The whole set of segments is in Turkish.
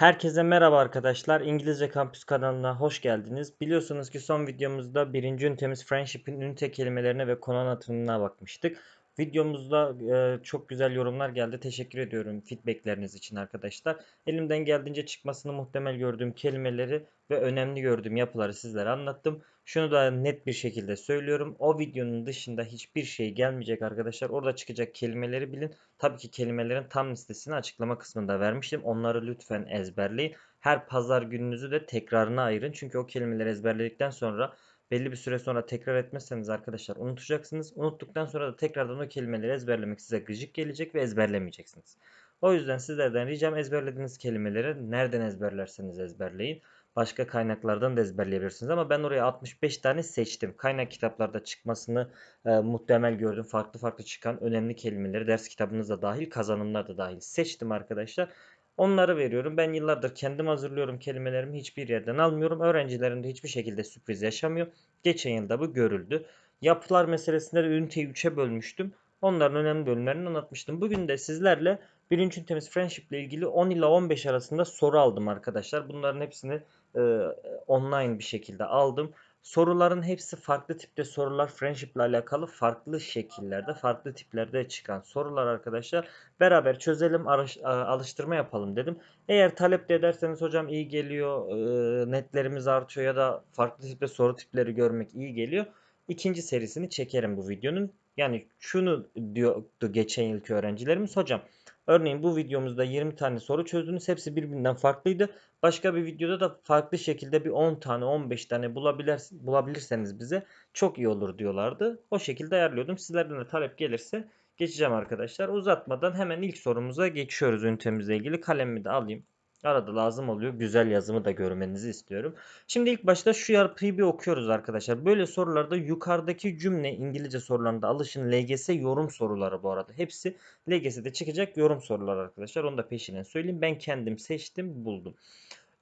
Herkese merhaba arkadaşlar. İngilizce Kampüs kanalına hoş geldiniz. Biliyorsunuz ki son videomuzda birinci ünitemiz Friendship'in ünite kelimelerine ve konu anlatımına bakmıştık. Videomuzda e, çok güzel yorumlar geldi. Teşekkür ediyorum feedbackleriniz için arkadaşlar. Elimden geldiğince çıkmasını muhtemel gördüğüm kelimeleri ve önemli gördüğüm yapıları sizlere anlattım. Şunu da net bir şekilde söylüyorum. O videonun dışında hiçbir şey gelmeyecek arkadaşlar. Orada çıkacak kelimeleri bilin. Tabii ki kelimelerin tam listesini açıklama kısmında vermiştim. Onları lütfen ezberleyin. Her pazar gününüzü de tekrarına ayırın. Çünkü o kelimeleri ezberledikten sonra belli bir süre sonra tekrar etmezseniz arkadaşlar unutacaksınız. Unuttuktan sonra da tekrardan o kelimeleri ezberlemek size gıcık gelecek ve ezberlemeyeceksiniz. O yüzden sizlerden ricam ezberlediğiniz kelimeleri nereden ezberlerseniz ezberleyin. Başka kaynaklardan da ezberleyebilirsiniz ama ben oraya 65 tane seçtim. Kaynak kitaplarda çıkmasını e, muhtemel gördüm. Farklı farklı çıkan önemli kelimeleri ders kitabınızda dahil, kazanımlar da dahil seçtim arkadaşlar. Onları veriyorum. Ben yıllardır kendim hazırlıyorum kelimelerimi. Hiçbir yerden almıyorum. Öğrencilerim de hiçbir şekilde sürpriz yaşamıyor. Geçen yılda bu görüldü. Yapılar meselesinde de üniteyi 3'e bölmüştüm. Onların önemli bölümlerini anlatmıştım. Bugün de sizlerle birinci ünitemiz Friendship ile ilgili 10 ila 15 arasında soru aldım arkadaşlar. Bunların hepsini e, online bir şekilde aldım. Soruların hepsi farklı tipte sorular. Friendship ile alakalı farklı şekillerde, farklı tiplerde çıkan sorular arkadaşlar. Beraber çözelim, alıştırma yapalım dedim. Eğer talep de ederseniz hocam iyi geliyor, netlerimiz artıyor ya da farklı tipte soru tipleri görmek iyi geliyor. İkinci serisini çekerim bu videonun. Yani şunu diyordu geçen yılki öğrencilerimiz. Hocam örneğin bu videomuzda 20 tane soru çözdünüz. Hepsi birbirinden farklıydı. Başka bir videoda da farklı şekilde bir 10 tane 15 tane bulabilir, bulabilirseniz bize çok iyi olur diyorlardı. O şekilde ayarlıyordum. Sizlerden de talep gelirse geçeceğim arkadaşlar. Uzatmadan hemen ilk sorumuza geçiyoruz ünitemizle ilgili. Kalemimi de alayım. Arada lazım oluyor. Güzel yazımı da görmenizi istiyorum. Şimdi ilk başta şu yapıyı bir okuyoruz arkadaşlar. Böyle sorularda yukarıdaki cümle İngilizce sorularında alışın LGS yorum soruları bu arada. Hepsi LGS'de çıkacak yorum soruları arkadaşlar. Onu da peşinden söyleyeyim. Ben kendim seçtim buldum.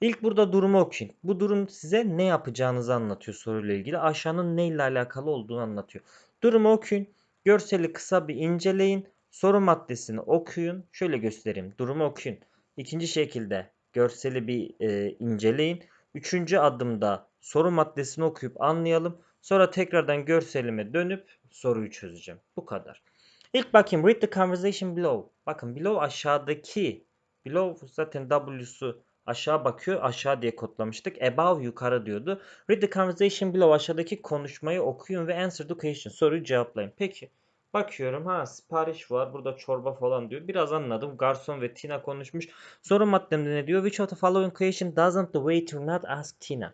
İlk burada durumu okuyun. Bu durum size ne yapacağınızı anlatıyor soruyla ilgili. Aşağının ne ile alakalı olduğunu anlatıyor. Durumu okuyun. Görseli kısa bir inceleyin. Soru maddesini okuyun. Şöyle göstereyim. Durumu okuyun. İkinci şekilde görseli bir e, inceleyin. Üçüncü adımda soru maddesini okuyup anlayalım. Sonra tekrardan görselime dönüp soruyu çözeceğim. Bu kadar. İlk bakayım read the conversation below. Bakın below aşağıdaki. Below zaten W'su aşağı bakıyor. Aşağı diye kodlamıştık. Above yukarı diyordu. Read the conversation below aşağıdaki konuşmayı okuyun ve answer the question. Soruyu cevaplayın. Peki. Bakıyorum ha sipariş var. Burada çorba falan diyor. Biraz anladım. Garson ve Tina konuşmuş. Soru maddemde ne diyor? Which of the following question doesn't the waiter not ask Tina?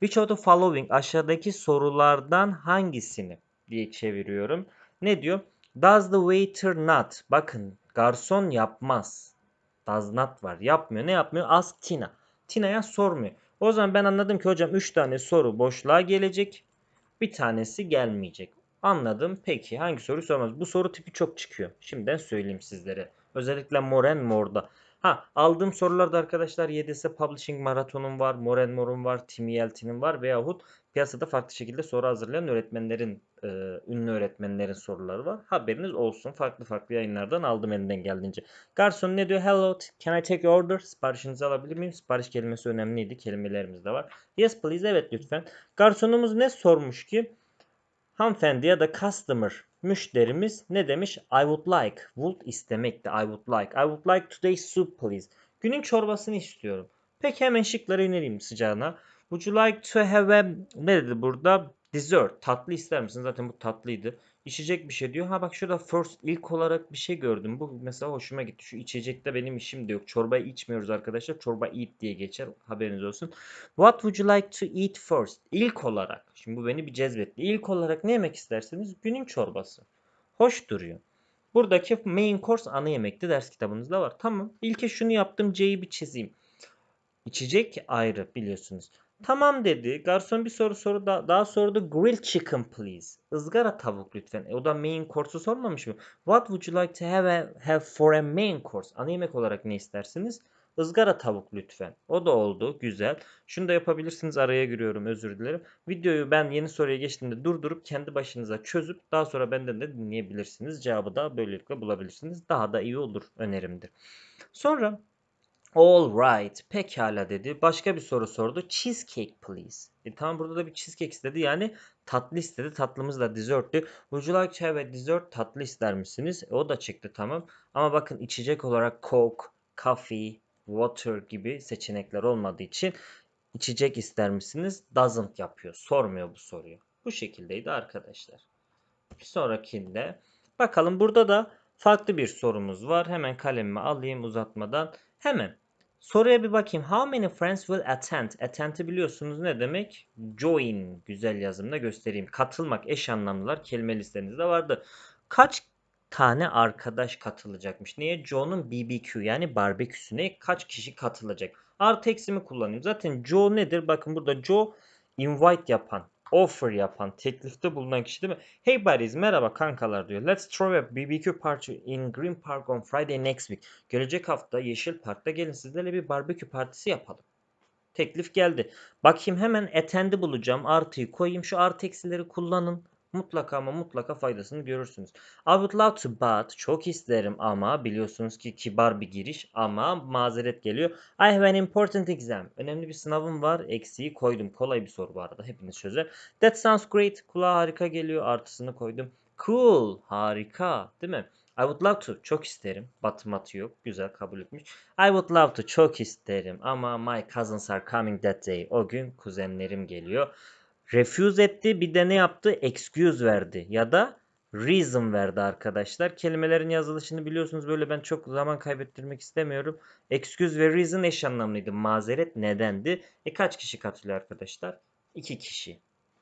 Which of the following aşağıdaki sorulardan hangisini diye çeviriyorum. Ne diyor? Does the waiter not? Bakın garson yapmaz. Does not var. Yapmıyor. Ne yapmıyor? Ask Tina. Tina'ya sormuyor. O zaman ben anladım ki hocam 3 tane soru boşluğa gelecek. Bir tanesi gelmeyecek. Anladım. Peki hangi soru sormaz? Bu soru tipi çok çıkıyor. Şimdiden söyleyeyim sizlere. Özellikle Moren Mor'da. Ha aldığım sorularda arkadaşlar YDS Publishing Marathon'un var, Moren Mor'un var, Tim Yeltin'in var veyahut piyasada farklı şekilde soru hazırlayan öğretmenlerin, e, ünlü öğretmenlerin soruları var. Haberiniz olsun. Farklı farklı yayınlardan aldım elinden geldiğince. Garson ne diyor? Hello, can I take your order? Siparişinizi alabilir miyim? Sipariş kelimesi önemliydi. Kelimelerimiz de var. Yes please, evet lütfen. Garsonumuz ne sormuş ki? Hanımefendi ya da customer müşterimiz ne demiş? I would like. Would istemekti. I would like. I would like today's soup please. Günün çorbasını istiyorum. Peki hemen şıklara inelim sıcağına. Would you like to have a ne dedi burada? Dessert. Tatlı ister misin? Zaten bu tatlıydı. İçecek bir şey diyor. Ha bak şurada first ilk olarak bir şey gördüm. Bu mesela hoşuma gitti. Şu içecekte benim işim de yok. Çorbayı içmiyoruz arkadaşlar. Çorba eat diye geçer. Haberiniz olsun. What would you like to eat first? İlk olarak. Şimdi bu beni bir cezbetti. İlk olarak ne yemek isterseniz günün çorbası. Hoş duruyor. Buradaki main course ana yemekti. Ders kitabınızda var. Tamam. İlke şunu yaptım. C'yi bir çizeyim. İçecek ayrı biliyorsunuz. Tamam dedi. Garson bir soru soru da, daha sordu. Grilled chicken please. Izgara tavuk lütfen. E, o da main course'u sormamış mı? What would you like to have, a, have for a main course? Ana yemek olarak ne istersiniz? Izgara tavuk lütfen. O da oldu. Güzel. Şunu da yapabilirsiniz. Araya giriyorum. Özür dilerim. Videoyu ben yeni soruya geçtiğimde durdurup kendi başınıza çözüp daha sonra benden de dinleyebilirsiniz. Cevabı da böylelikle bulabilirsiniz. Daha da iyi olur önerimdir. Sonra All right. Pekala dedi. Başka bir soru sordu. Cheesecake please. E tamam burada da bir cheesecake istedi. Yani tatlı istedi. Tatlımız da desserttü. Would you like have a dessert? Tatlı ister misiniz? E, o da çıktı tamam. Ama bakın içecek olarak Coke, coffee, water gibi seçenekler olmadığı için içecek ister misiniz? Doesn't yapıyor. Sormuyor bu soruyu. Bu şekildeydi arkadaşlar. Bir sonrakinde bakalım burada da farklı bir sorumuz var. Hemen kalemimi alayım uzatmadan. Hemen soruya bir bakayım. How many friends will attend? Attend'i biliyorsunuz ne demek? Join güzel yazımda göstereyim. Katılmak eş anlamlılar kelime listenizde vardı. Kaç tane arkadaş katılacakmış? Niye? Joe'nun BBQ yani barbeküsüne kaç kişi katılacak? Artı eksimi kullanayım. Zaten Joe nedir? Bakın burada Joe invite yapan, offer yapan, teklifte bulunan kişi değil mi? Hey buddies merhaba kankalar diyor. Let's throw a BBQ party in Green Park on Friday next week. Gelecek hafta Yeşil Park'ta gelin sizlerle bir barbekü partisi yapalım. Teklif geldi. Bakayım hemen attend'i bulacağım. Artıyı koyayım. Şu artı eksileri kullanın. Mutlaka ama mutlaka faydasını görürsünüz. I would love to but çok isterim ama biliyorsunuz ki kibar bir giriş ama mazeret geliyor. I have an important exam. Önemli bir sınavım var. Eksiği koydum. Kolay bir soru bu arada. Hepiniz çözer. That sounds great. Kulağa harika geliyor. Artısını koydum. Cool. Harika. Değil mi? I would love to. Çok isterim. Batı matı yok. Güzel kabul etmiş. I would love to. Çok isterim. Ama my cousins are coming that day. O gün kuzenlerim geliyor. Refuse etti. Bir de ne yaptı? Excuse verdi. Ya da reason verdi arkadaşlar. Kelimelerin yazılışını biliyorsunuz böyle ben çok zaman kaybettirmek istemiyorum. Excuse ve reason eş anlamlıydı. Mazeret nedendi? E kaç kişi katılıyor arkadaşlar? 2 kişi.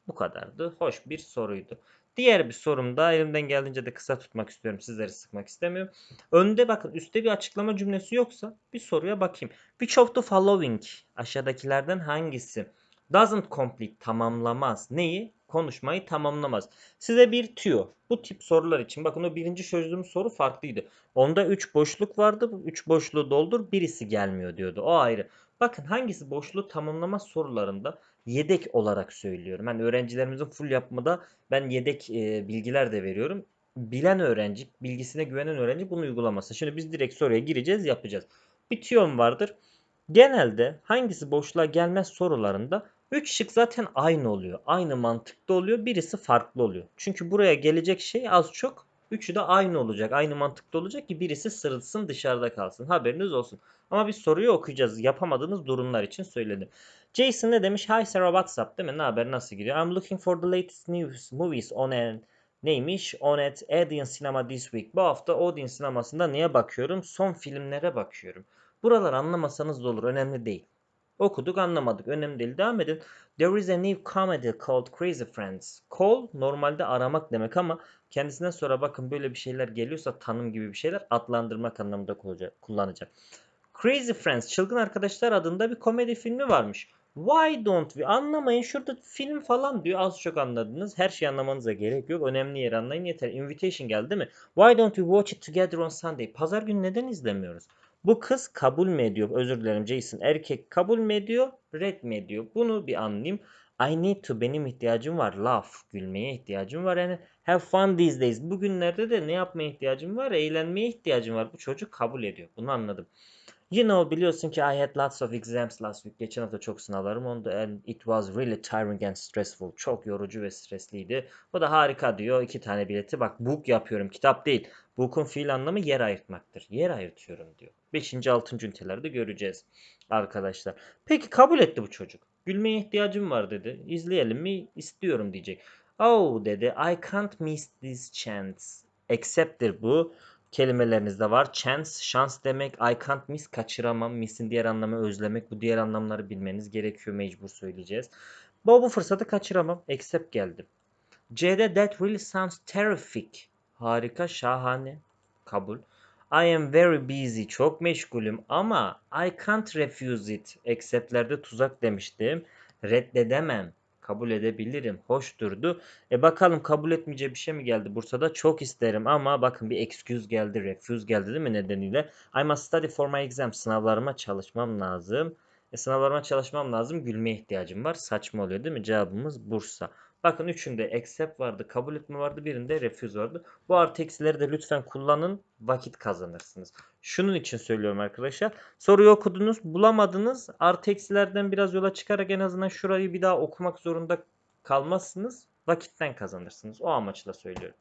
Bu kadardı. Hoş bir soruydu. Diğer bir sorum da elimden geldiğince de kısa tutmak istiyorum. Sizleri sıkmak istemiyorum. Önde bakın üstte bir açıklama cümlesi yoksa bir soruya bakayım. Which of the following aşağıdakilerden hangisi doesn't complete tamamlamaz. Neyi? Konuşmayı tamamlamaz. Size bir tüyo. Bu tip sorular için bakın o birinci çözdüğüm soru farklıydı. Onda 3 boşluk vardı. Bu 3 boşluğu doldur birisi gelmiyor diyordu. O ayrı. Bakın hangisi boşluğu tamamlamaz sorularında yedek olarak söylüyorum. Yani öğrencilerimizin full yapmada ben yedek e, bilgiler de veriyorum. Bilen öğrenci, bilgisine güvenen öğrenci bunu uygulamasın. Şimdi biz direkt soruya gireceğiz, yapacağız. Bir tüyom vardır. Genelde hangisi boşluğa gelmez sorularında 3 şık zaten aynı oluyor. Aynı mantıkta oluyor. Birisi farklı oluyor. Çünkü buraya gelecek şey az çok üçü de aynı olacak. Aynı mantıkta olacak ki birisi sırıtsın dışarıda kalsın. Haberiniz olsun. Ama biz soruyu okuyacağız. Yapamadığınız durumlar için söyledim. Jason ne demiş? Hi Sarah WhatsApp değil mi? Ne haber? Nasıl gidiyor? I'm looking for the latest news movies on an neymiş? On at Odeon Cinema this week. Bu hafta Odeon sinemasında neye bakıyorum? Son filmlere bakıyorum. Buralar anlamasanız da olur. Önemli değil. Okuduk anlamadık. Önemli değil. Devam edin. There is a new comedy called Crazy Friends. Call normalde aramak demek ama kendisinden sonra bakın böyle bir şeyler geliyorsa tanım gibi bir şeyler adlandırmak anlamında kullanacak. Crazy Friends Çılgın Arkadaşlar adında bir komedi filmi varmış. Why don't we? Anlamayın şurada film falan diyor. Az çok anladınız. Her şeyi anlamanıza gerek yok. Önemli yer anlayın yeter. Invitation geldi değil mi? Why don't we watch it together on Sunday? Pazar günü neden izlemiyoruz? Bu kız kabul mü ediyor? Özür dilerim Jason. Erkek kabul mü ediyor? Red mi ediyor? Bunu bir anlayayım. I need to benim ihtiyacım var. Laugh. Gülmeye ihtiyacım var. Yani have fun these days. Bugünlerde de ne yapmaya ihtiyacım var? Eğlenmeye ihtiyacım var. Bu çocuk kabul ediyor. Bunu anladım. You know biliyorsun ki I had lots of exams last week. Geçen hafta çok sınavlarım oldu and it was really tiring and stressful. Çok yorucu ve stresliydi. Bu da harika diyor. İki tane bileti. Bak book yapıyorum. Kitap değil. Book'un fiil anlamı yer ayırtmaktır. Yer ayırtıyorum diyor. 5. 6. ünitelerde göreceğiz arkadaşlar. Peki kabul etti bu çocuk. Gülmeye ihtiyacım var dedi. İzleyelim mi? İstiyorum diyecek. Oh dedi. I can't miss this chance. Accept'tir bu kelimelerinizde var. Chance, şans demek. I can't miss, kaçıramam. Miss'in diğer anlamı özlemek. Bu diğer anlamları bilmeniz gerekiyor. Mecbur söyleyeceğiz. Bu, bu fırsatı kaçıramam. Accept geldi. C'de that really sounds terrific. Harika, şahane. Kabul. I am very busy. Çok meşgulüm ama I can't refuse it. Accept'lerde tuzak demiştim. Reddedemem kabul edebilirim. Hoş durdu. E bakalım kabul etmeyeceği bir şey mi geldi Bursa'da? Çok isterim ama bakın bir excuse geldi, refuse geldi değil mi nedeniyle? I must study for my exam. Sınavlarıma çalışmam lazım. E sınavlarıma çalışmam lazım. Gülmeye ihtiyacım var. Saçma oluyor değil mi? Cevabımız Bursa. Bakın üçünde accept vardı, kabul etme vardı, birinde refuse vardı. Bu artı eksileri de lütfen kullanın, vakit kazanırsınız. Şunun için söylüyorum arkadaşlar. Soruyu okudunuz, bulamadınız. Artı eksilerden biraz yola çıkarak en azından şurayı bir daha okumak zorunda kalmazsınız. Vakitten kazanırsınız. O amaçla söylüyorum.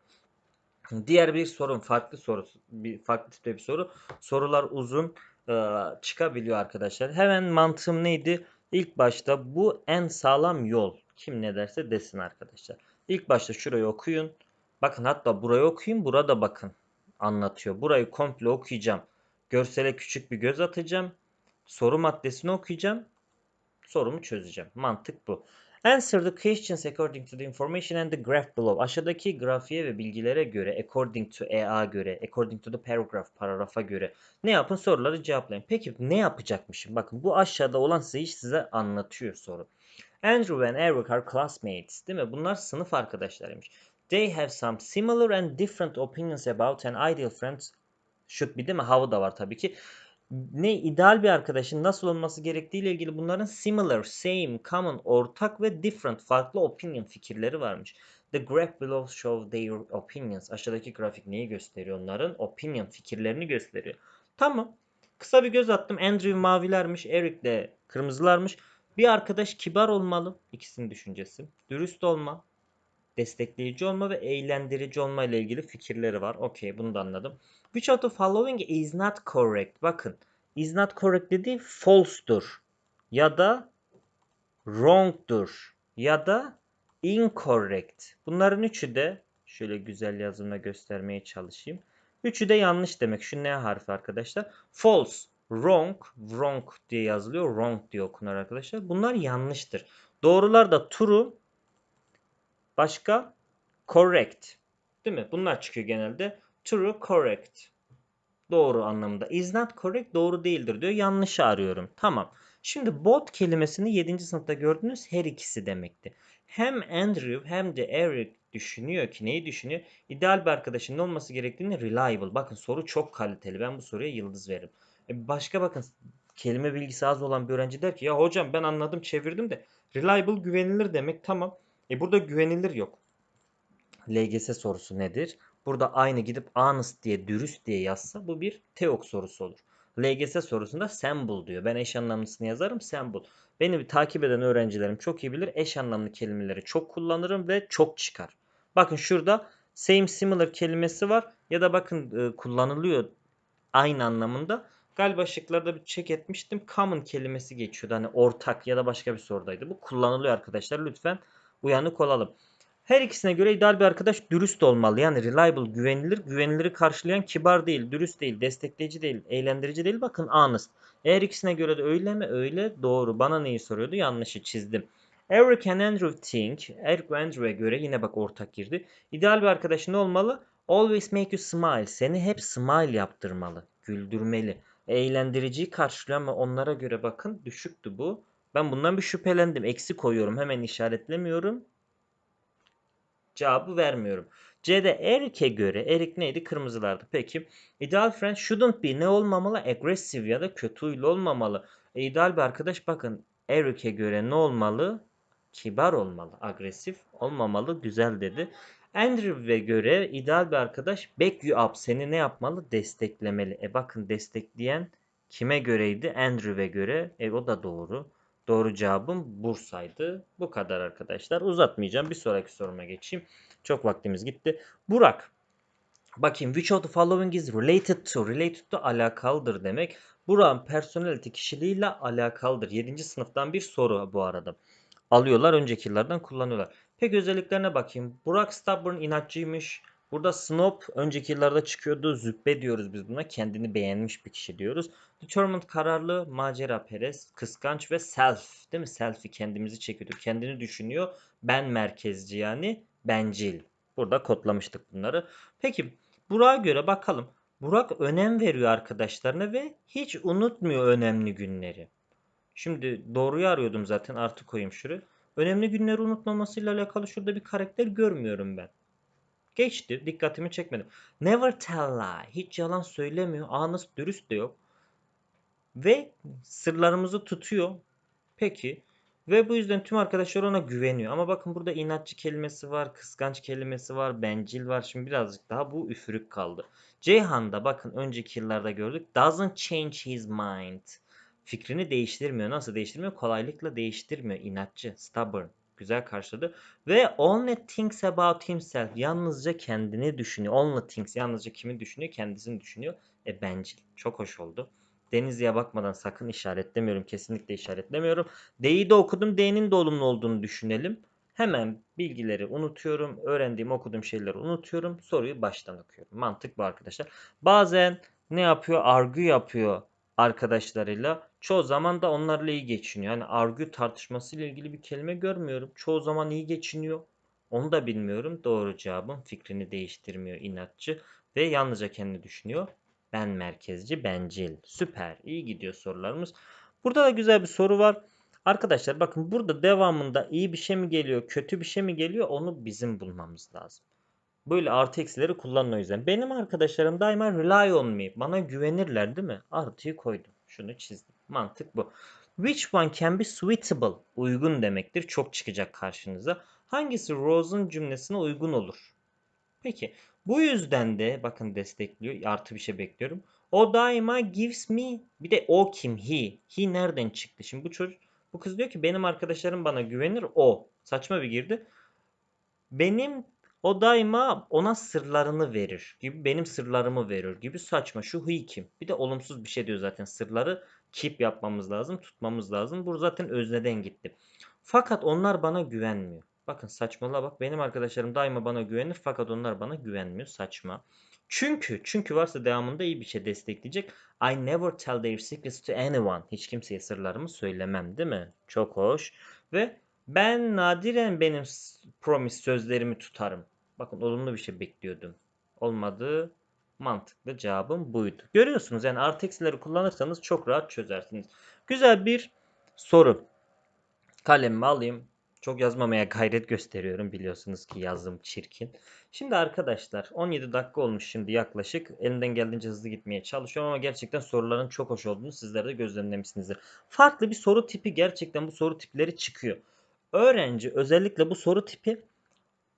Diğer bir sorun, farklı soru, bir farklı tipte bir soru. Sorular uzun e, çıkabiliyor arkadaşlar. Hemen mantığım neydi? İlk başta bu en sağlam yol. Kim ne derse desin arkadaşlar. İlk başta şurayı okuyun. Bakın hatta burayı okuyun. Burada bakın anlatıyor. Burayı komple okuyacağım. Görsele küçük bir göz atacağım. Soru maddesini okuyacağım. Sorumu çözeceğim. Mantık bu. Answer the questions according to the information and the graph below. Aşağıdaki grafiğe ve bilgilere göre, according to EA göre, according to the paragraph, paragrafa göre ne yapın? Soruları cevaplayın. Peki ne yapacakmışım? Bakın bu aşağıda olan sayı size anlatıyor soru. Andrew and Eric are classmates. Değil mi? Bunlar sınıf arkadaşlarıymış. They have some similar and different opinions about an ideal friend should be değil mi? How da var tabii ki ne ideal bir arkadaşın nasıl olması gerektiği ile ilgili bunların similar, same, common, ortak ve different farklı opinion fikirleri varmış. The graph below show their opinions. Aşağıdaki grafik neyi gösteriyor? Onların opinion fikirlerini gösteriyor. Tamam. Kısa bir göz attım. Andrew mavilermiş, Eric de kırmızılarmış. Bir arkadaş kibar olmalı. İkisinin düşüncesi. Dürüst olma, destekleyici olma ve eğlendirici olma ile ilgili fikirleri var. Okey bunu da anladım. Which of the following is not correct? Bakın is not correct dediği false'dur ya da wrong'dur ya da incorrect. Bunların üçü de şöyle güzel yazımla göstermeye çalışayım. Üçü de yanlış demek. Şu ne harfi arkadaşlar? False, wrong, wrong diye yazılıyor. Wrong diye okunur arkadaşlar. Bunlar yanlıştır. Doğrular da true, Başka correct. Değil mi? Bunlar çıkıyor genelde. True, correct. Doğru anlamında. Is not correct doğru değildir diyor. Yanlış arıyorum. Tamam. Şimdi both kelimesini 7. sınıfta gördünüz her ikisi demekti. Hem Andrew hem de Eric düşünüyor ki neyi düşünüyor? İdeal bir arkadaşın ne olması gerektiğini reliable. Bakın soru çok kaliteli. Ben bu soruya yıldız veririm. E başka bakın kelime bilgisi az olan bir öğrenci der ki ya hocam ben anladım çevirdim de reliable güvenilir demek tamam. E burada güvenilir yok. LGS sorusu nedir? Burada aynı gidip honest diye dürüst diye yazsa bu bir teok sorusu olur. LGS sorusunda semble diyor. Ben eş anlamlısını yazarım semble. Beni takip eden öğrencilerim çok iyi bilir. Eş anlamlı kelimeleri çok kullanırım ve çok çıkar. Bakın şurada same similar kelimesi var ya da bakın e, kullanılıyor aynı anlamında. Galiba şıklarda bir check etmiştim. Common kelimesi geçiyordu. Hani ortak ya da başka bir sorudaydı. Bu kullanılıyor arkadaşlar. Lütfen uyanık olalım. Her ikisine göre ideal bir arkadaş dürüst olmalı. Yani reliable, güvenilir, güveniliri karşılayan kibar değil, dürüst değil, destekleyici değil, eğlendirici değil. Bakın honest. Eğer ikisine göre de öyle mi? Öyle. Doğru. Bana neyi soruyordu? Yanlışı çizdim. Eric and Andrew think. Eric ve Andrew'e göre yine bak ortak girdi. İdeal bir arkadaş ne olmalı? Always make you smile. Seni hep smile yaptırmalı. Güldürmeli. Eğlendiriciyi karşılıyor ama onlara göre bakın düşüktü bu. Ben bundan bir şüphelendim. Eksi koyuyorum. Hemen işaretlemiyorum. Cevabı vermiyorum. C'de Eric'e göre Eric neydi? Kırmızılardı. Peki. Ideal friend shouldn't be ne olmamalı? Aggressive ya da kötü huylu olmamalı. E, ideal bir arkadaş bakın Eric'e göre ne olmalı? Kibar olmalı. Agresif olmamalı. Güzel dedi. Andrew'e göre ideal bir arkadaş back you up. Seni ne yapmalı? Desteklemeli. E bakın destekleyen kime göreydi? Andrew'e göre. E o da doğru. Doğru cevabım Bursa'ydı. Bu kadar arkadaşlar. Uzatmayacağım. Bir sonraki soruma geçeyim. Çok vaktimiz gitti. Burak. Bakayım. Which of the following is related to? Related to alakalıdır demek. Burak'ın personality kişiliğiyle alakalıdır. 7. sınıftan bir soru bu arada. Alıyorlar. Önceki yıllardan kullanıyorlar. Peki özelliklerine bakayım. Burak stubborn inatçıymış. Burada snob önceki yıllarda çıkıyordu. Züppe diyoruz biz buna. Kendini beğenmiş bir kişi diyoruz. Determined kararlı, macera perest, kıskanç ve self. Değil mi? Self'i kendimizi çekiyordu. Kendini düşünüyor. Ben merkezci yani bencil. Burada kodlamıştık bunları. Peki Burak'a göre bakalım. Burak önem veriyor arkadaşlarına ve hiç unutmuyor önemli günleri. Şimdi doğruyu arıyordum zaten artık koyayım şuraya. Önemli günleri unutmamasıyla alakalı şurada bir karakter görmüyorum ben. Geçti. Dikkatimi çekmedi. Never tell lie. Hiç yalan söylemiyor. Honest, dürüst de yok. Ve sırlarımızı tutuyor. Peki. Ve bu yüzden tüm arkadaşlar ona güveniyor. Ama bakın burada inatçı kelimesi var, kıskanç kelimesi var, bencil var. Şimdi birazcık daha bu üfürük kaldı. Ceyhan'da bakın önceki yıllarda gördük. Doesn't change his mind. Fikrini değiştirmiyor. Nasıl değiştirmiyor? Kolaylıkla değiştirmiyor. İnatçı, stubborn. Güzel karşıladı. Ve only thinks about himself. Yalnızca kendini düşünüyor. Only thinks. Yalnızca kimi düşünüyor? Kendisini düşünüyor. E bencil. Çok hoş oldu. Denizli'ye bakmadan sakın işaretlemiyorum. Kesinlikle işaretlemiyorum. D'yi de okudum. D'nin de olumlu olduğunu düşünelim. Hemen bilgileri unutuyorum. Öğrendiğim, okuduğum şeyleri unutuyorum. Soruyu baştan okuyorum. Mantık bu arkadaşlar. Bazen ne yapıyor? Argü yapıyor arkadaşlarıyla. Çoğu zaman da onlarla iyi geçiniyor. Yani argü tartışmasıyla ilgili bir kelime görmüyorum. Çoğu zaman iyi geçiniyor. Onu da bilmiyorum. Doğru cevabım fikrini değiştirmiyor inatçı ve yalnızca kendini düşünüyor. Ben merkezci, bencil. Süper. İyi gidiyor sorularımız. Burada da güzel bir soru var. Arkadaşlar bakın burada devamında iyi bir şey mi geliyor, kötü bir şey mi geliyor onu bizim bulmamız lazım. Böyle artı eksileri kullanın o yüzden. Benim arkadaşlarım daima rely on me. Bana güvenirler değil mi? Artıyı koydum. Şunu çizdim. Mantık bu. Which one can be suitable? Uygun demektir. Çok çıkacak karşınıza. Hangisi Rose'un cümlesine uygun olur? Peki. Bu yüzden de bakın destekliyor. Artı bir şey bekliyorum. O daima gives me. Bir de o kim? He. He nereden çıktı? Şimdi bu çocuk bu kız diyor ki benim arkadaşlarım bana güvenir. O. Saçma bir girdi. Benim o daima ona sırlarını verir gibi benim sırlarımı verir gibi saçma. Şu he kim? Bir de olumsuz bir şey diyor zaten. Sırları keep yapmamız lazım, tutmamız lazım. Bu zaten özneden gitti. Fakat onlar bana güvenmiyor. Bakın saçmalığa bak. Benim arkadaşlarım daima bana güvenir fakat onlar bana güvenmiyor. Saçma. Çünkü, çünkü varsa devamında iyi bir şey destekleyecek. I never tell their secrets to anyone. Hiç kimseye sırlarımı söylemem değil mi? Çok hoş. Ve ben nadiren benim promise sözlerimi tutarım. Bakın olumlu bir şey bekliyordum. Olmadı. Mantıklı cevabım buydu. Görüyorsunuz yani artı eksileri kullanırsanız çok rahat çözersiniz. Güzel bir soru. Kalemimi alayım. Çok yazmamaya gayret gösteriyorum. Biliyorsunuz ki yazım çirkin. Şimdi arkadaşlar 17 dakika olmuş şimdi yaklaşık. Elimden geldiğince hızlı gitmeye çalışıyorum ama gerçekten soruların çok hoş olduğunu sizler de gözlemlemişsinizdir. Farklı bir soru tipi gerçekten bu soru tipleri çıkıyor. Öğrenci özellikle bu soru tipi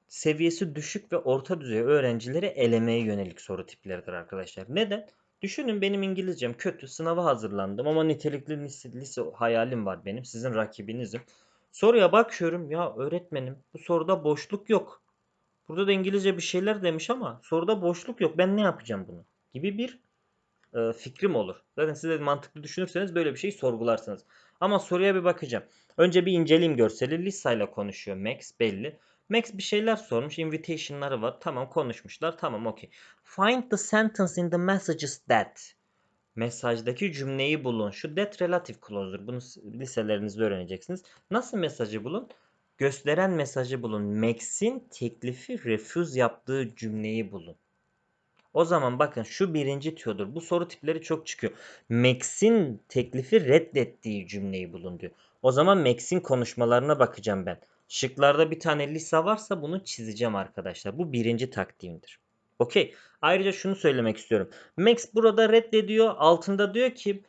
seviyesi düşük ve orta düzey öğrencileri elemeye yönelik soru tipleridir arkadaşlar. Neden? Düşünün benim İngilizcem kötü. Sınava hazırlandım ama nitelikli lise, lise hayalim var benim. Sizin rakibinizim. Soruya bakıyorum. Ya öğretmenim bu soruda boşluk yok. Burada da İngilizce bir şeyler demiş ama soruda boşluk yok. Ben ne yapacağım bunu? Gibi bir e, fikrim olur. Zaten siz de mantıklı düşünürseniz böyle bir şey sorgularsınız. Ama soruya bir bakacağım. Önce bir inceleyeyim görseli. Lisa ile konuşuyor Max belli. Max bir şeyler sormuş. Invitation'ları var. Tamam konuşmuşlar. Tamam okey. Find the sentence in the messages that. Mesajdaki cümleyi bulun. Şu that relative clause'dur. Bunu liselerinizde öğreneceksiniz. Nasıl mesajı bulun? Gösteren mesajı bulun. Max'in teklifi refuse yaptığı cümleyi bulun. O zaman bakın şu birinci tüyodur. Bu soru tipleri çok çıkıyor. Max'in teklifi reddettiği cümleyi bulun diyor. O zaman Max'in konuşmalarına bakacağım ben. Şıklarda bir tane Lisa varsa bunu çizeceğim arkadaşlar. Bu birinci taktiğimdir. Okey. Ayrıca şunu söylemek istiyorum. Max burada reddediyor. Altında diyor ki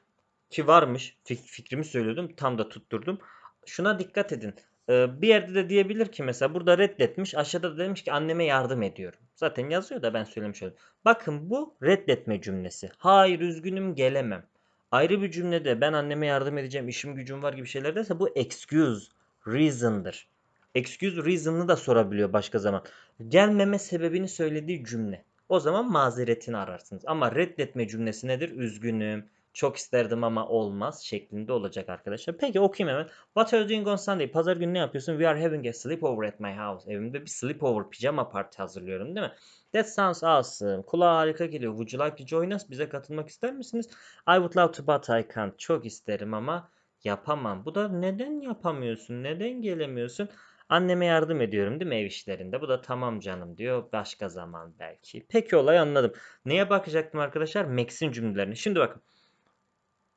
ki varmış. Fikrimi söylüyordum. Tam da tutturdum. Şuna dikkat edin. Ee, bir yerde de diyebilir ki mesela burada reddetmiş. Aşağıda da demiş ki anneme yardım ediyorum. Zaten yazıyor da ben söylemiş oldum. Bakın bu reddetme cümlesi. Hayır üzgünüm gelemem. Ayrı bir cümlede ben anneme yardım edeceğim işim gücüm var gibi şeyler derse bu excuse, reason'dır. Excuse reason'ını da sorabiliyor başka zaman. Gelmeme sebebini söylediği cümle. O zaman mazeretini ararsınız. Ama reddetme cümlesi nedir? Üzgünüm, çok isterdim ama olmaz şeklinde olacak arkadaşlar. Peki okuyayım hemen. What are you doing on Sunday? Pazar günü ne yapıyorsun? We are having a sleepover at my house. Evimde bir sleepover pijama parti hazırlıyorum değil mi? That sounds awesome. Kulağa harika geliyor. Would you like to join us? Bize katılmak ister misiniz? I would love to but I can't. Çok isterim ama yapamam. Bu da neden yapamıyorsun? Neden gelemiyorsun? Anneme yardım ediyorum değil mi ev işlerinde? Bu da tamam canım diyor. Başka zaman belki. Peki olay anladım. Neye bakacaktım arkadaşlar? Max'in cümlelerini. Şimdi bakın.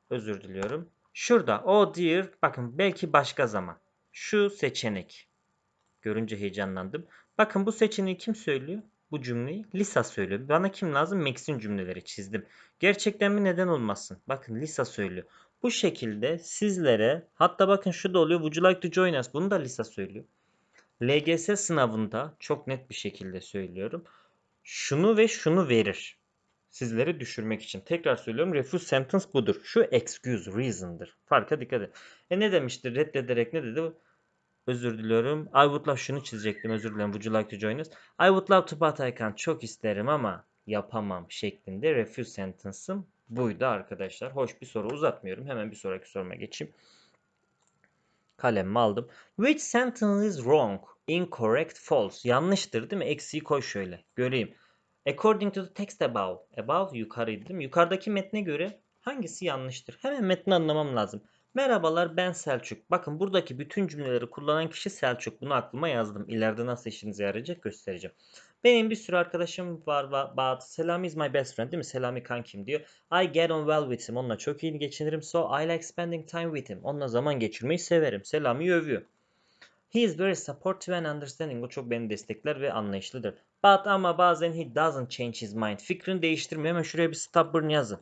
Özür diliyorum. Şurada oh dear bakın belki başka zaman. Şu seçenek. Görünce heyecanlandım. Bakın bu seçeneği kim söylüyor? Bu cümleyi Lisa söylüyor. Bana kim lazım? Max'in cümleleri çizdim. Gerçekten mi neden olmasın? Bakın Lisa söylüyor. Bu şekilde sizlere hatta bakın şu da oluyor. Would you like to join us? Bunu da Lisa söylüyor. LGS sınavında çok net bir şekilde söylüyorum. Şunu ve şunu verir. Sizleri düşürmek için. Tekrar söylüyorum. Refuse sentence budur. Şu excuse, reason'dır. Farka dikkat edin. E ne demiştir? Reddederek ne dedi? Özür diliyorum. I would love şunu çizecektim. Özür dilerim. Would you like to join us? I would love to but I can't. Çok isterim ama yapamam şeklinde refuse sentence'ım buydu arkadaşlar. Hoş bir soru uzatmıyorum. Hemen bir sonraki soruma geçeyim. Kalemimi aldım. Which sentence is wrong? Incorrect, false. Yanlıştır değil mi? Eksiği koy şöyle. Göreyim. According to the text above. Above yukarıydı değil mi? Yukarıdaki metne göre hangisi yanlıştır? Hemen metni anlamam lazım. Merhabalar ben Selçuk. Bakın buradaki bütün cümleleri kullanan kişi Selçuk. Bunu aklıma yazdım. İleride nasıl işinize yarayacak göstereceğim. Benim bir sürü arkadaşım var. va- But Selami is my best friend değil mi? Selami kankim diyor. I get on well with him. Onunla çok iyi geçinirim. So I like spending time with him. Onunla zaman geçirmeyi severim. Selami övüyor. He is very supportive and understanding. O çok beni destekler ve anlayışlıdır. But ama bazen he doesn't change his mind. Fikrini değiştirmiyor. Hemen şuraya bir stubborn yazın.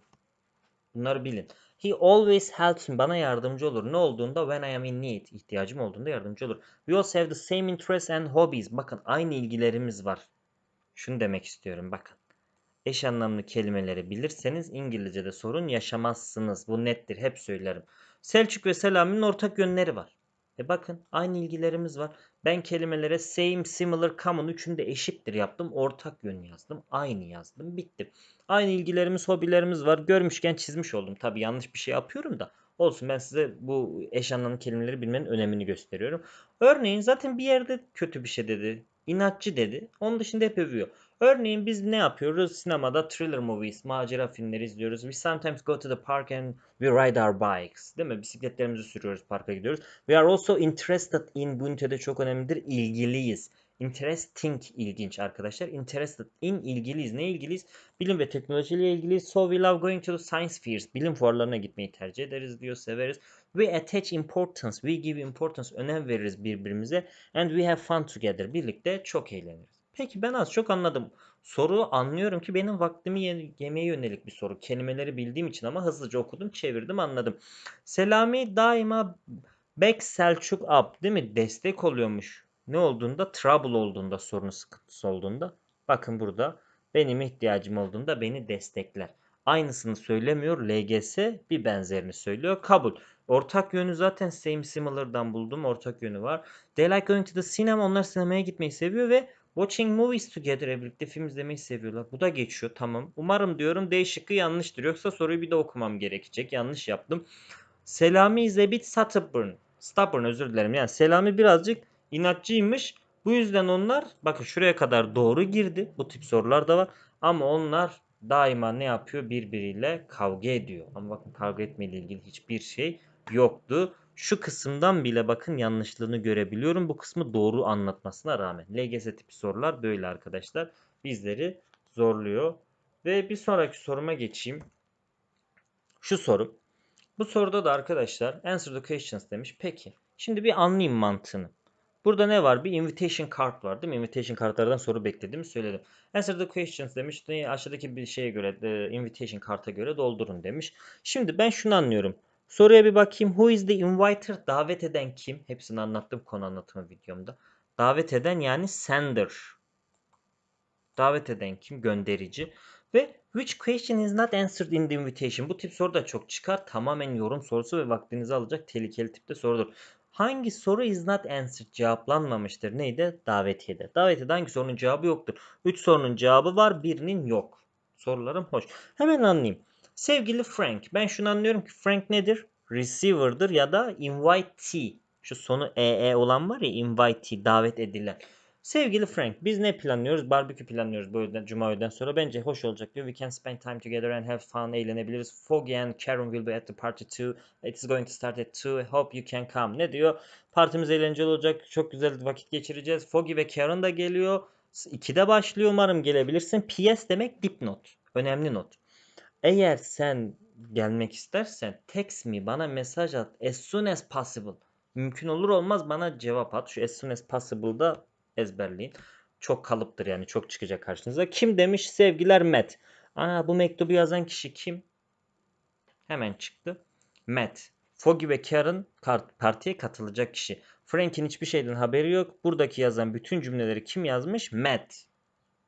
Bunları bilin. He always helps me. Bana yardımcı olur. Ne olduğunda when I am in need. ihtiyacım olduğunda yardımcı olur. We also have the same interests and hobbies. Bakın aynı ilgilerimiz var. Şunu demek istiyorum bakın. Eş anlamlı kelimeleri bilirseniz İngilizce'de sorun yaşamazsınız. Bu nettir. Hep söylerim. Selçuk ve Selami'nin ortak yönleri var. E bakın aynı ilgilerimiz var. Ben kelimelere same, similar, common üçünü de eşittir yaptım. Ortak yön yazdım. Aynı yazdım. Bitti. Aynı ilgilerimiz, hobilerimiz var. Görmüşken çizmiş oldum. Tabii yanlış bir şey yapıyorum da. Olsun ben size bu eş anlamlı kelimeleri bilmenin önemini gösteriyorum. Örneğin zaten bir yerde kötü bir şey dedi. İnatçı dedi. Onun dışında hep övüyor. Örneğin biz ne yapıyoruz? Sinemada thriller movies, macera filmleri izliyoruz. We sometimes go to the park and we ride our bikes. Değil mi? Bisikletlerimizi sürüyoruz, parka gidiyoruz. We are also interested in bu ünitede çok önemlidir. İlgiliyiz. Interesting ilginç arkadaşlar. Interested in ilgiliyiz. Ne ilgiliyiz? Bilim ve teknolojiyle ilgiliyiz. So we love going to the science fairs. Bilim fuarlarına gitmeyi tercih ederiz diyor, severiz. We attach importance. We give importance. Önem veririz birbirimize. And we have fun together. Birlikte çok eğleniriz. Peki ben az çok anladım. Soru anlıyorum ki benim vaktimi ye- yemeye yönelik bir soru. Kelimeleri bildiğim için ama hızlıca okudum, çevirdim, anladım. Selami daima back Selçuk up değil mi? Destek oluyormuş. Ne olduğunda? Trouble olduğunda, sorunu sıkıntısı olduğunda. Bakın burada benim ihtiyacım olduğunda beni destekler. Aynısını söylemiyor LGS bir benzerini söylüyor. Kabul. Ortak yönü zaten same similar'dan buldum. Ortak yönü var. They like going to the cinema. Onlar sinemaya gitmeyi seviyor ve watching movies together. Birlikte film izlemeyi seviyorlar. Bu da geçiyor. Tamam. Umarım diyorum D şıkkı yanlıştır. Yoksa soruyu bir de okumam gerekecek. Yanlış yaptım. Selami is a bit stubborn. Stubborn özür dilerim. Yani Selami birazcık inatçıymış. Bu yüzden onlar bakın şuraya kadar doğru girdi. Bu tip sorular da var. Ama onlar daima ne yapıyor? Birbiriyle kavga ediyor. Ama bakın kavga etmeyle ilgili hiçbir şey yoktu. Şu kısımdan bile bakın yanlışlığını görebiliyorum. Bu kısmı doğru anlatmasına rağmen. LGS tipi sorular böyle arkadaşlar. Bizleri zorluyor. Ve bir sonraki soruma geçeyim. Şu soru. Bu soruda da arkadaşlar answer the questions demiş. Peki. Şimdi bir anlayayım mantığını. Burada ne var? Bir invitation card var değil mi? Invitation kartlardan soru beklediğimi söyledim. Answer the questions demiş. Aşağıdaki bir şeye göre, e, invitation karta göre doldurun demiş. Şimdi ben şunu anlıyorum. Soruya bir bakayım. Who is the inviter? Davet eden kim? Hepsini anlattım konu anlatımı videomda. Davet eden yani sender. Davet eden kim? Gönderici. Ve which question is not answered in the invitation? Bu tip soru da çok çıkar. Tamamen yorum sorusu ve vaktinizi alacak tehlikeli tipte sorudur. Hangi soru is not answered cevaplanmamıştır? Neydi? Davetiyede. Davetiyede hangi sorunun cevabı yoktur? 3 sorunun cevabı var, birinin yok. Sorularım hoş. Hemen anlayayım. Sevgili Frank, ben şunu anlıyorum ki Frank nedir? Receiver'dır ya da invitee. Şu sonu ee olan var ya invitee, davet edilen. Sevgili Frank, biz ne planlıyoruz? Barbekü planlıyoruz bu öğleden, cuma öğleden sonra. Bence hoş olacak diyor. We can spend time together and have fun, eğlenebiliriz. Foggy and Karen will be at the party too. It is going to start at 2. I hope you can come. Ne diyor? Partimiz eğlenceli olacak. Çok güzel vakit geçireceğiz. Foggy ve Karen da geliyor. 2'de başlıyor. Umarım gelebilirsin. PS demek dipnot. Önemli not. Eğer sen gelmek istersen text me bana mesaj at as soon as possible. Mümkün olur olmaz bana cevap at. Şu as soon as possible'da ezberleyin. Çok kalıptır yani çok çıkacak karşınıza. Kim demiş sevgiler Matt. Aa bu mektubu yazan kişi kim? Hemen çıktı. Matt. Foggy ve Karen partiye katılacak kişi. Frank'in hiçbir şeyden haberi yok. Buradaki yazan bütün cümleleri kim yazmış? Matt.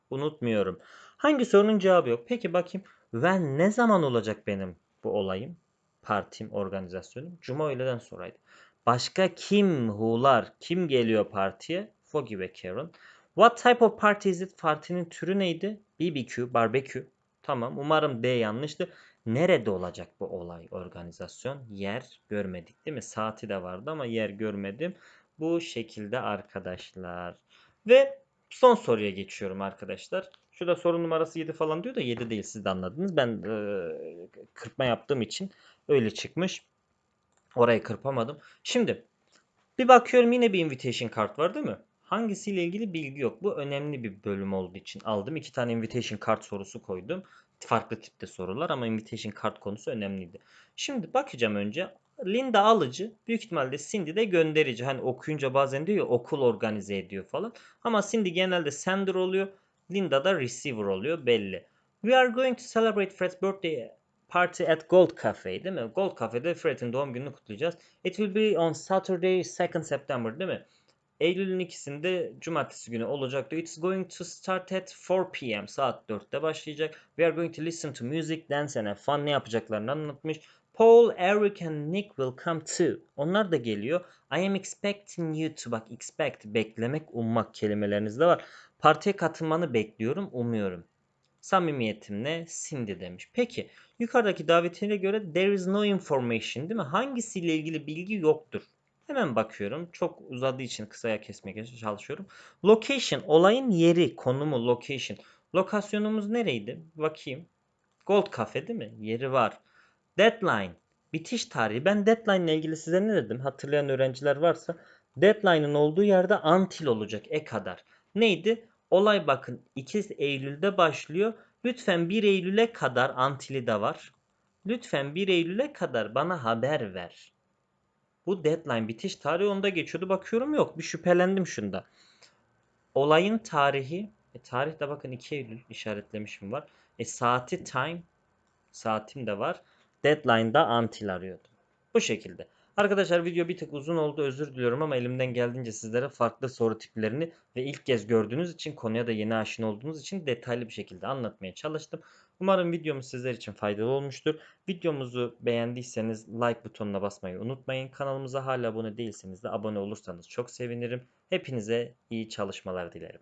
Unutmuyorum. Hangi sorunun cevabı yok? Peki bakayım. When ne zaman olacak benim bu olayım? Partim, organizasyonum. Cuma öğleden sonraydı. Başka kim who'lar? Kim geliyor partiye? Foggy ve Karen. What type of party is it? Partinin türü neydi? BBQ, barbecue. Tamam. Umarım D yanlıştı. Nerede olacak bu olay, organizasyon? Yer görmedik değil mi? Saati de vardı ama yer görmedim. Bu şekilde arkadaşlar. Ve son soruya geçiyorum arkadaşlar. Şurada soru numarası 7 falan diyor da 7 değil siz de anladınız. Ben e, kırpma yaptığım için öyle çıkmış. Orayı kırpamadım. Şimdi bir bakıyorum yine bir invitation kart var değil mi? Hangisiyle ilgili bilgi yok. Bu önemli bir bölüm olduğu için aldım. İki tane invitation kart sorusu koydum. Farklı tipte sorular ama invitation kart konusu önemliydi. Şimdi bakacağım önce. Linda alıcı, büyük ihtimalle Cindy de gönderici. Hani okuyunca bazen diyor ya okul organize ediyor falan. Ama Cindy genelde sender oluyor. Linda da receiver oluyor belli. We are going to celebrate Fred's birthday party at Gold Cafe değil mi? Gold Cafe'de Fred'in doğum gününü kutlayacağız. It will be on Saturday 2nd September değil mi? Eylül'ün ikisinde cumartesi günü olacak diyor. It's going to start at 4 p.m. Saat 4'te başlayacak. We are going to listen to music, dance and fun. Ne yapacaklarını anlatmış. Paul, Eric and Nick will come too. Onlar da geliyor. I am expecting you to bak expect beklemek, ummak kelimelerinizde var. Partiye katılmanı bekliyorum, umuyorum. Samimiyetimle Cindy demiş. Peki yukarıdaki davetine göre there is no information değil mi? Hangisiyle ilgili bilgi yoktur. Hemen bakıyorum. Çok uzadığı için kısaya kesmeye çalışıyorum. Location, olayın yeri, konumu, location. Lokasyonumuz nereydi? Bakayım. Gold Cafe değil mi? Yeri var. Deadline, bitiş tarihi. Ben deadline ile ilgili size ne dedim? Hatırlayan öğrenciler varsa deadline'ın olduğu yerde until olacak e kadar. Neydi? Olay bakın 2 Eylül'de başlıyor. Lütfen 1 Eylül'e kadar until'i de var. Lütfen 1 Eylül'e kadar bana haber ver. Bu deadline bitiş tarihi onda geçiyordu. Bakıyorum yok. Bir şüphelendim şunda. Olayın tarihi. E, tarih de bakın 2 Eylül işaretlemişim var. E, saati time. Saatim de var. Deadline'da until arıyordum. Bu şekilde. Arkadaşlar video bir tık uzun oldu özür diliyorum ama elimden geldiğince sizlere farklı soru tiplerini ve ilk kez gördüğünüz için konuya da yeni aşina olduğunuz için detaylı bir şekilde anlatmaya çalıştım. Umarım videomuz sizler için faydalı olmuştur. Videomuzu beğendiyseniz like butonuna basmayı unutmayın. Kanalımıza hala abone değilseniz de abone olursanız çok sevinirim. Hepinize iyi çalışmalar dilerim.